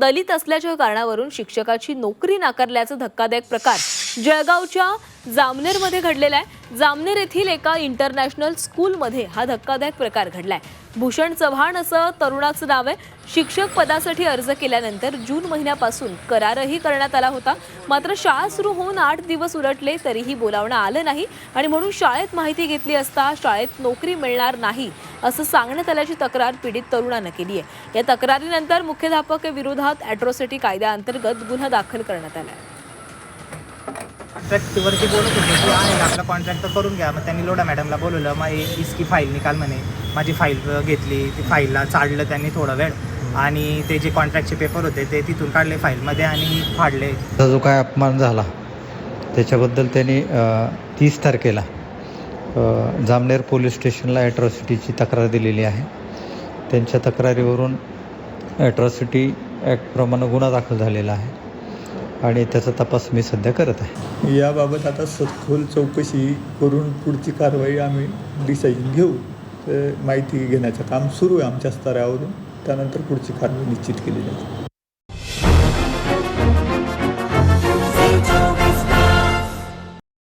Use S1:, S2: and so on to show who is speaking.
S1: दलित असल्याच्या कारणावरून शिक्षकाची नोकरी नाकारल्याचा धक्कादायक प्रकार जळगावच्या जामनेरमध्ये घडलेला आहे. जामनेर येथील एका इंटरनॅशनल स्कूलमध्ये हा धक्कादायक प्रकार घडलाय. भूषण चव्हाण असं तरुणाचं नाव आहे. शिक्षक पदासाठी अर्ज केल्यानंतर जून महिन्यापासून करारही करण्यात आला होता. मात्र शाळा सुरू होऊन आठ दिवस उलटले तरीही बोलावणं आलं नाही आणि म्हणून शाळेत माहिती घेतली असता शाळेत नोकरी मिळणार नाही असं सांगण्यात आल्याची तक्रार पीडित तरुणानं केली आहे. या तक्रारीनंतर मुख्याध्यापक विरोधात अॅट्रॉसिटी कायद्याअंतर्गत गुन्हा दाखल करण्यात आला आहे.
S2: कॉन्ट्रॅक्टवरती बोलत होते की आहे आपला कॉन्ट्रॅक्ट तर करून घ्या. मग त्यांनी लोढा मॅडमला बोलवलं मग ए- इसकी फाईल निकाल म्हणे. माझी फाईल घेतली. ती फाईलला चाडलं त्यांनी थोडा वेळ. आणि ते जे कॉन्ट्रॅक्टचे पेपर होते ते तिथून काढले फाईलमध्ये आणि फाडले.
S3: जो काय अपमान झाला त्याच्याबद्दल त्यांनी तीस तारखेला जामनेर पोलीस स्टेशनला ॲट्रॉसिटीची तक्रार दिलेली आहे. त्यांच्या तक्रारीवरून ॲट्रॉसिटी ॲक्टप्रमाणे गुन्हा दाखल झालेला आहे. आणि त्याचा तपास मी सध्या करत आहे.
S4: याबाबत आता सखोल चौकशी करून पुढची कारवाई आम्ही डिसाईजन घेऊ. तर माहिती घेण्याचं काम सुरू आहे आमच्या स्तरावरून. त्यानंतर पुढची कारवाई निश्चित केली जाते